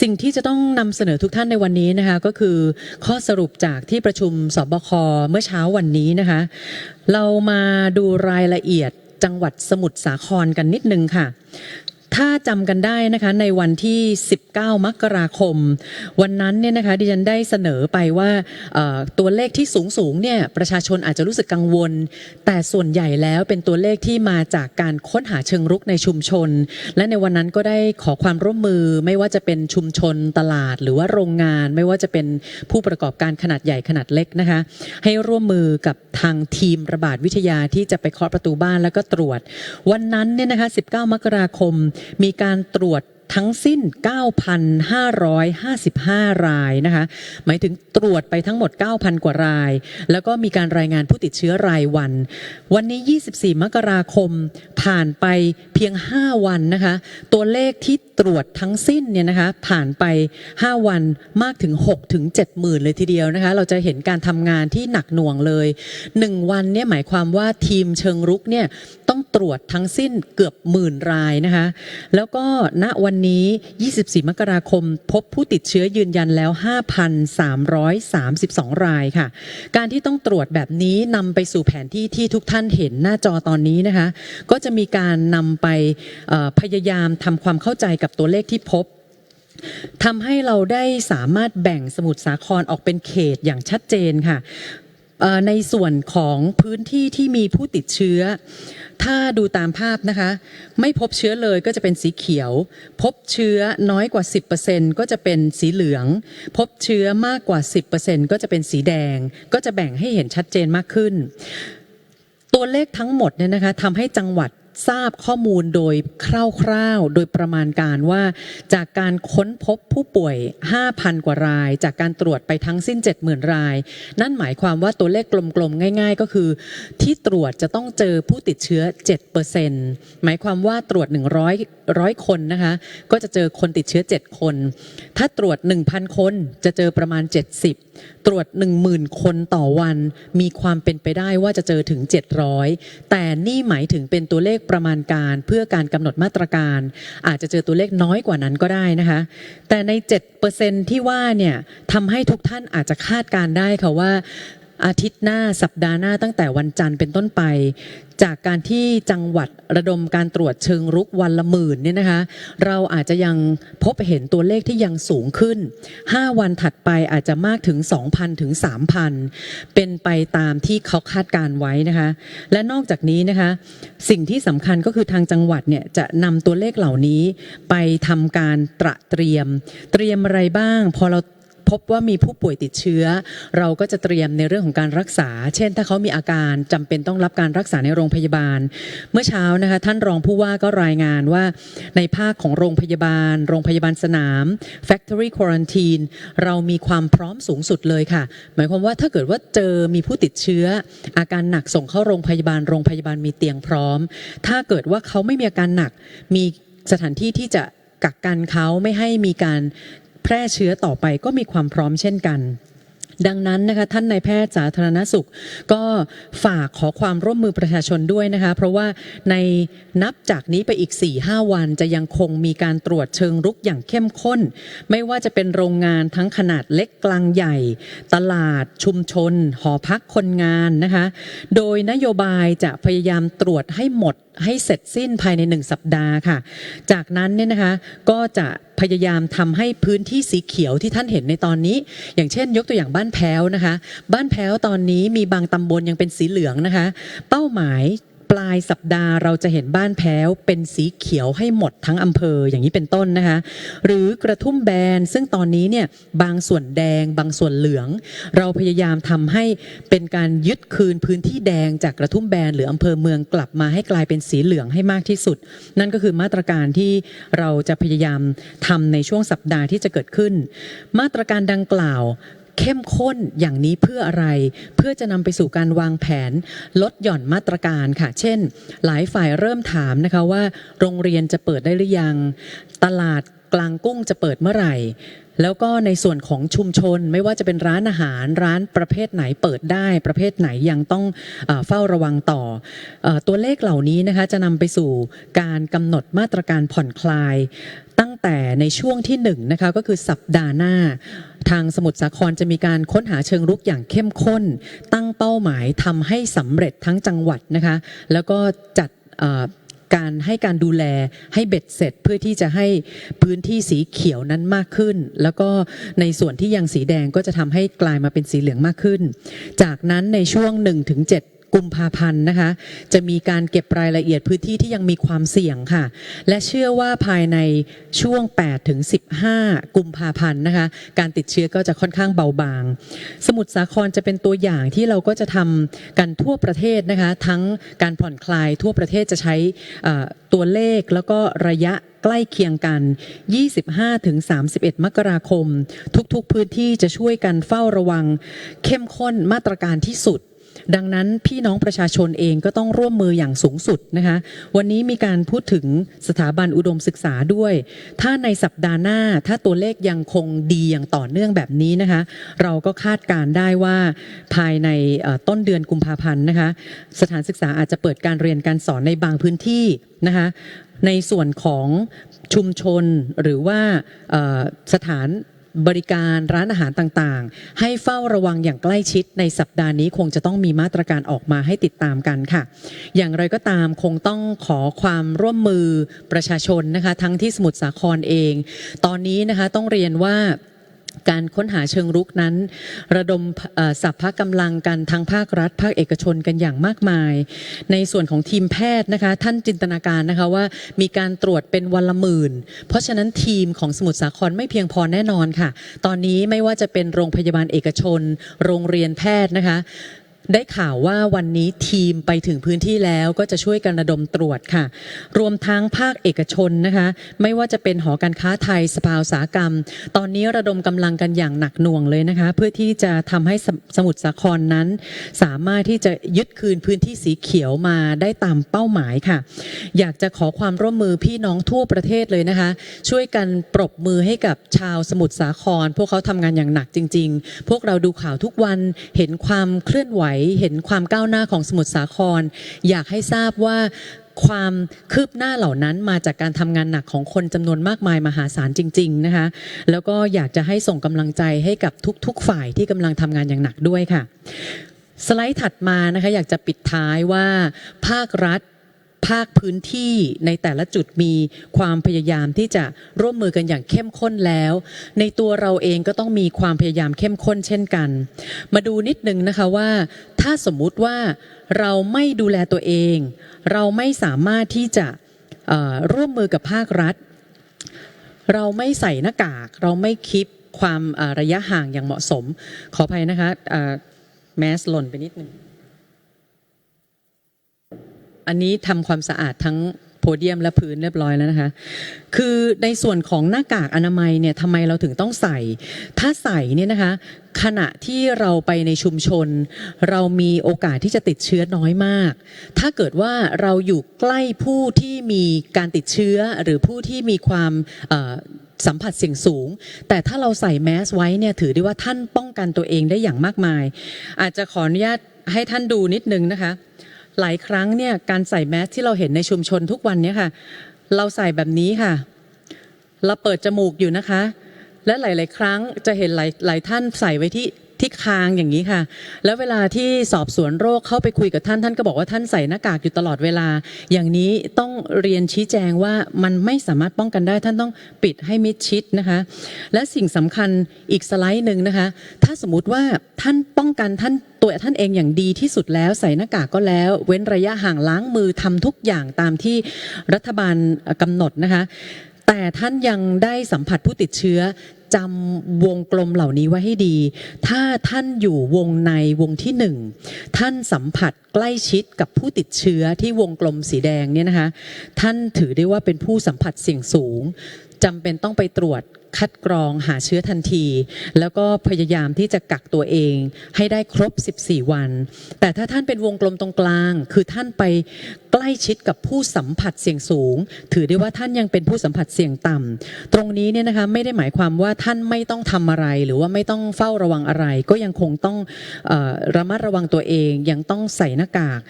สิ่งที่จะต้องนำเสนอทุกท่านในวันนี้นะคะก็คือข้อสรุปจากที่ประชุมสบคเมื่อเช้าวันนี้นะคะเรามาดูรายละเอียดจังหวัดสมุทรสาครกันนิดนึงค่ะ ถ้าจำกันได้นะคะในวันที่ 19 มกราคม วันนั้นเนี่ยนะคะดิฉันได้เสนอไปว่าตัวเลขที่สูงสูงเนี่ยประชาชนอาจจะรู้สึกกังวล แต่ส่วนใหญ่แล้วเป็นตัวเลขที่มาจากการค้นหาเชิงรุกในชุมชน และในวันนั้นก็ได้ขอความร่วมมือไม่ว่าจะเป็นชุมชนตลาดหรือว่าโรงงาน ไม่ว่าจะเป็นผู้ประกอบการขนาดใหญ่ขนาดเล็กนะคะ ให้ร่วมมือกับทางทีมระบาดวิทยาที่จะไปเคาะประตูบ้านแล้วก็ตรวจ วันนั้นเนี่ยนะคะ 19 มกราคมมีการตรวจทั้งสิ้น 9,555 รายนะคะ หมายถึงตรวจไปทั้งหมด 9,000 กว่าราย แล้วก็มีการรายงานผู้ติดเชื้อรายวัน วันนี้ 24 มกราคม ผ่านไปเพียง 5 วันนะคะ ตัวเลขที่ตรวจทั้งสิ้นเนี่ยนะคะ ผ่านไป 5 วันมากถึง 6 ถึง 7 หมื่นเลยทีเดียวนะคะ เราจะเห็นการทำงานที่หนักหน่วงเลย 1 วันเนี่ยหมายความว่าทีมเชิงรุกเนี่ยต้องตรวจทั้งสิ้นเกือบหมื่นรายนะคะ แล้วก็ณวันนี้ 24 มกราคม พบผู้ติดเชื้อยืนยันแล้ว 5,332 รายค่ะ การที่ต้องตรวจแบบนี้นำไปสู่แผนที่ที่ทุกท่านเห็นหน้าจอตอนนี้นะคะ ก็จะมีการนำไปพยายามทำความเข้าใจกับตัวเลขที่พบทำให้เราได้สามารถแบ่งสมุทรสาครออกเป็นเขตอย่างชัดเจนค่ะ ในส่วนของพื้นที่ที่มีผู้ติดเชื้อ ถ้าดูตามภาพนะคะ ไม่พบเชื้อเลยก็จะเป็นสีเขียว พบเชื้อน้อยกว่า 10%ก็จะเป็นสีเหลือง พบเชื้อมากกว่า 10%ก็จะเป็นสีแดง ก็จะแบ่งให้เห็นชัดเจนมากขึ้น ตัวเลขทั้งหมดเนี่ยนะคะทำให้จังหวัด ทราบข้อมูลโดยคร่าวๆ โดยประมาณการว่าจากการค้นพบผู้ป่วย 5,000 กว่าราย จากการตรวจไปทั้งสิ้น 70,000 ราย นั่นหมายความว่าตัวเลขกลมๆ ง่ายๆ ก็คือ ที่ตรวจจะต้องเจอผู้ติดเชื้อ 7%หมายความว่าตรวจ 100 ร้อยคนนะคะ ก็จะเจอคนติดเชื้อ 7 คน ถ้าตรวจ 1,000 คนจะเจอประมาณ 70 ตรวจ 10,000 คนต่อวัน มีความเป็นไปได้ว่าจะเจอถึง 700 แต่นี่หมายถึงเป็นตัวเลขประมาณการเพื่อการกำหนดมาตรการ อาจจะเจอตัวเลขน้อยกว่านั้นก็ได้นะคะ แต่ใน 7%ที่ว่าเนี่ยทำให้ทุกท่านอาจจะคาดการได้ค่ะว่า อาทิตย์หน้าสัปดาห์หน้าตั้งแต่วันจันทร์เป็นต้นไป จากการที่จังหวัดระดมการตรวจเชิงรุกวันละหมื่นเนี่ยนะคะเราอาจจะยังพบเห็นตัวเลขที่ยังสูงขึ้น 5 วันถัดไปอาจจะมากถึง 2,000 ถึง 3,000 เป็นไปตามที่เขาคาดการไว้นะคะ และนอกจากนี้นะคะสิ่งที่สำคัญก็คือทางจังหวัดเนี่ยจะนำตัวเลขเหล่านี้ไปทำการตระเตรียม เตรียมอะไรบ้าง พอเรา พบว่ามีผู้ป่วยติดเชื้อ เราก็จะเตรียมในเรื่องของการรักษา เช่น ถ้าเขามีอาการจำเป็นต้องรับการรักษาในโรงพยาบาล เมื่อเช้านะคะท่านรองผู้ว่าก็รายงานว่าในภาคของโรงพยาบาล โรงพยาบาลสนาม Factory Quarantine เรามีความพร้อมสูงสุดเลยค่ะ หมายความว่าถ้าเกิดว่าเจอมีผู้ติดเชื้อ อาการหนักส่งเข้าโรงพยาบาลโรงพยาบาลมีเตียงพร้อม ถ้าเกิดว่าเขาไม่มีอาการหนักมีสถานที่ที่จะกักกันเขาไม่ให้มีการ แพร่เชื้อต่อไปก็มีความพร้อมเช่นกันดังนั้นนะคะท่านนายแพทย์สาธารณสุข ก็ฝากขอความร่วมมือประชาชนด้วยนะคะ เพราะว่าในนับจากนี้ไปอีก 4-5 วันจะยังคงมีการตรวจเชิงรุกอย่างเข้มข้น ไม่ว่าจะเป็นโรงงานทั้งขนาดเล็กกลางใหญ่ ตลาดชุมชน หอพักคนงานนะคะ โดยนโยบายจะพยายามตรวจให้หมด ให้เสร็จสิ้นภายในหนึ่งสัปดาห์ค่ะ จากนั้นเนี่ยนะคะก็จะพยายามทำให้พื้นที่สีเขียวที่ท่านเห็นในตอนนี้ อย่างเช่น ยกตัวอย่างบ้านแพ้วนะคะ บ้านแพ้วตอนนี้มีบางตำบลยังเป็นสีเหลืองนะคะ เป้าหมาย ปลายสัปดาห์เราจะเห็นบ้านแพ้วเป็นสีเขียวให้หมดทั้งอำเภออย่างนี้เป็นต้นนะคะ หรือกระทุ่มแบนซึ่งตอนนี้เนี่ยบางส่วนแดง บางส่วนเหลือง เราพยายามทำให้เป็นการยึดคืนพื้นที่แดงจากกระทุ่มแบนหรืออำเภอเมืองกลับมาให้กลายเป็นสีเหลืองให้มากที่สุด นั่นก็คือมาตรการที่เราจะพยายามทำในช่วงสัปดาห์ที่จะเกิดขึ้น มาตรการดังกล่าว เข้มข้นอย่างนี้เพื่ออะไร เพื่อจะนำไปสู่การวางแผน ลดหย่อนมาตรการค่ะ เช่น หลายฝ่ายเริ่มถามนะคะว่า โรงเรียนจะเปิดได้หรือยัง ตลาดกลางกุ้งจะเปิดเมื่อไหร่ แล้วก็ในส่วนของชุมชนไม่ว่าจะเป็นร้านอาหารร้านประเภทไหนเปิดได้ประเภทไหนยังต้องเอเฝ้าระวังต่อออตัวเลขเหล่านี้นะคะจะนำไปสู่การกำหนดมาตรการผ่อนคลาย ตั้งแต่ในช่วงที่หนึ่งนะคะก็คือสัปดาห์หน้า ทางสมุทรสาครจะมีการค้นหาเชิงรุกอย่างเข้มข้น ตั้งเป้าหมายทำให้สำเร็จทั้งจังหวัดนะคะ แล้วก็จัดการให้การดูแลให้เบ็ดเสร็จเพื่อที่จะให้พื้นที่สีเขียวนั้นมากขึ้น แล้วก็ในส่วนที่ยังสีแดงก็จะทำให้กลายมาเป็นสีเหลืองมากขึ้น จากนั้นในช่วง1-7 กุมภาพันธ์นะคะ จะมีการเก็บรายละเอียดพื้นที่ที่ยังมีความเสี่ยงค่ะ และเชื่อว่าภายในช่วง 8 ถึง 15 กุมภาพันธ์นะคะ การติดเชื้อก็จะค่อนข้างเบาบาง สมุทรสาครจะเป็นตัวอย่างที่เราก็จะทำกันทั่วประเทศนะคะ ทั้งการผ่อนคลายทั่วประเทศจะใช้ตัวเลขแล้วก็ระยะใกล้เคียงกัน 25ถึง31 มกราคม ทุกๆพื้นที่จะช่วยกันเฝ้าระวัง เข้มข้นมาตรการที่สุด ดังนั้นพี่น้องประชาชนเองก็ต้องร่วมมืออย่างสูงสุดนะคะวันนี้มีการพูดถึงสถาบันอุดมศึกษาด้วย ถ้าในสัปดาห์หน้าถ้าตัวเลขยังคงดีอย่างต่อเนื่องแบบนี้นะคะ เราก็คาดการได้ว่าภายในต้นเดือนกุมภาพันธ์นะคะสถานศึกษาอาจจะเปิดการเรียนการสอนในบางพื้นที่นะคะในส่วนของชุมชนหรือว่าสถาน บริการร้านอาหารต่างๆ ให้เฝ้าระวังอย่างใกล้ชิดในสัปดาห์นี้คงจะต้องมีมาตรการออกมาให้ติดตามกันค่ะ อย่างไรก็ตามคงต้องขอความร่วมมือประชาชนนะคะ ทั้งที่สมุทรสาครเอง ตอนนี้นะคะต้องเรียนว่า การค้นหาเชิงรุกนั้น ระดมสัพพะกำลังกันทั้งภาครัฐ ภาคเอกชนกันอย่างมากมาย ในส่วนของทีมแพทย์นะคะท่านจินตนาการนะคะว่ามีการตรวจเป็นวันละหมื่น เพราะฉะนั้นทีมของสมุทรสาครไม่เพียงพอแน่นอนค่ะ ตอนนี้ไม่ว่าจะเป็นโรงพยาบาลเอกชน โรงเรียนแพทย์นะคะ ได้ข่าวว่าวันนี้ทีมไปถึงพื้นที่แล้วก็จะช่วยกันระดมตรวจค่ะ รวมทั้งภาคเอกชนนะคะ ไม่ว่าจะเป็นหอการค้าไทยสภาอุตสาหกรรม ตอนนี้ระดมกำลังกันอย่างหนักหน่วงเลยนะคะ เพื่อที่จะทำให้สสมุทรสาครนั้น สามารถที่จะยึดคืนพื้นที่สีเขียวมาได้ตามเป้าหมายค่ะ อยากจะขอความร่วมมือพี่น้องทั่วประเทศเลยนะคะ ช่วยกันปรบมือให้กับชาวสมุทรสาคร พวกเขาทำงานอย่างหนักจริง ๆ พวกเราดูข่าวทุกวันเห็นความเคลื่อนไหวเห็นความก้าวหน้าของสมุทรสาคร อยากให้ทราบว่าความคืบหน้าเหล่านั้นมาจากการทำงานหนักของคนจำนวนมากมายมหาศาลจริง ๆ นะคะ แล้วก็อยากจะให้ส่งกำลังใจให้กับทุก ๆ ฝ่ายที่กำลังทำงานอย่างหนักด้วยค่ะ สไลด์ถัดมานะคะอยากจะปิดท้ายว่าภาครัฐ ภาคพื้นที่ในแต่ละจุดมีความพยายามที่จะร่วมมือกันอย่างเข้มข้นแล้ว ในตัวเราเองก็ต้องมีความพยายามเข้มข้นเช่นกัน มาดูนิดนึงนะคะว่า ถ้าสมมุติว่าเราไม่ดูแลตัวเอง เราไม่สามารถที่จะร่วมมือกับภาครัฐ เราไม่ใส่หน้ากาก เราไม่คิดความระยะห่างอย่างเหมาะสม ขออภัยนะคะแมสหล่นไปนิดนึง อันนี้ทำความสะอาดทั้งโพเดียมและพื้นเรียบร้อยแล้วนะคะ คือในส่วนของหน้ากากอนามัยเนี่ยทำไมเราถึงต้องใส่ ถ้าใส่เนี่ยนะคะ ขณะที่เราไปในชุมชน เรามีโอกาสที่จะติดเชื้อน้อยมาก ถ้าเกิดว่าเราอยู่ใกล้ผู้ที่มีการติดเชื้อหรือผู้ที่มีความสัมผัสเสี่ยงสูง แต่ถ้าเราใส่แมสไว้เนี่ยถือได้ว่าท่านป้องกันตัวเองได้อย่างมากมาย อาจจะขออนุญาตให้ท่านดูนิดนึงนะคะ หลายครั้งเนี่ยการใส่แมสที่เราเห็นในชุมชนทุกวันเนี่ยค่ะ เราใส่แบบนี้ค่ะ เราเปิดจมูกอยู่นะคะ และหลาย ๆ ครั้งจะเห็นหลายหลายท่านใส่ไว้ที่ ที่คางอย่างนี้ค่ะ แล้วเวลาที่สอบสวนโรคเข้าไปคุยกับท่านท่านก็บอกว่าท่านใส่หน้ากากอยู่ตลอดเวลา อย่างนี้ต้องเรียนชี้แจงว่ามันไม่สามารถป้องกันได้ท่านต้องปิดให้มิดชิดนะคะ และสิ่งสำคัญอีกสไลด์หนึ่งนะคะ ถ้าสมมติว่าท่านป้องกันท่านตัวท่านเองอย่างดีที่สุดแล้วใส่หน้ากากก็แล้ว เว้นระยะห่างล้างมือทำทุกอย่างตามที่รัฐบาลเอ่อกำหนดนะคะแต่ท่านยังได้สัมผัสผู้ติดเชื้อ จำวงกลมเหล่านี้ไว้ให้ดี ถ้าท่านอยู่วงในวงที่หนึ่งท่านสัมผัสใกล้ชิดกับผู้ติดเชื้อที่วงกลมสีแดงเนี่ยนะคะ ท่านถือได้ว่าเป็นผู้สัมผัสเสี่ยงสูงจำเป็นต้องไปตรวจ คัดกรองหาเชื้อทันที แล้วก็พยายามที่จะกักตัวเองให้ได้ครบ 14 วัน แต่ถ้าท่านเป็นวงกลมตรงกลาง คือท่านไปใกล้ชิดกับผู้สัมผัสเสี่ยงสูง ถือได้ว่าท่านยังเป็นผู้สัมผัสเสี่ยงต่ำตรงนี้เนี่ยนะคะไม่ได้หมายความว่าท่านไม่ต้องทำอะไร หรือว่าไม่ต้องเฝ้าระวังอะไร ก็ยังคงต้องออระมัดระวังตัวเอง ยังต้องใส่หน้ากาก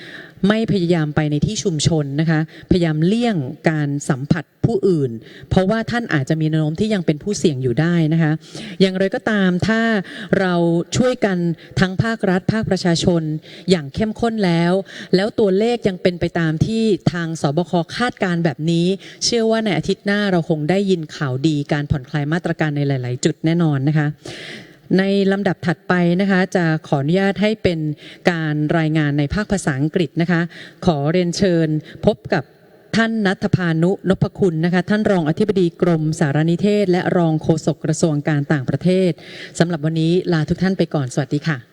ไม่พยายามไปในที่ชุมชนนะคะ พยายามเลี่ยงการสัมผัสผู้อื่น เพราะว่าท่านอาจจะมีแนวโน้มที่ยังเป็นผู้เสี่ยงอยู่ได้นะคะ อย่างไรก็ตามถ้าเราช่วยกันทั้งภาครัฐภาคประชาชน อย่างเข้มข้นแล้ว แล้วตัวเลขยังเป็นไปตามที่ทางสบคคาดการแบบนี้ เชื่อว่าในอาทิตย์หน้าเราคงได้ยินข่าวดีการผ่อนคลายมาตรการในหลาย ๆ จุดแน่นอนนะคะในลำดับถัดไปนะคะจะขออนุญาตให้เป็นการรายงานในภาคภาษาอังกฤษนะคะ ขอเรียนเชิญพบกับ ท่านนัทพานุนพคุณนะคะท่านรองอธิบดีกรมสารนิเทศ และรองโฆษกกระทรวงการต่างประเทศสำหรับวันนี้ลาทุกท่านไปก่อนสวัสดีค่ะ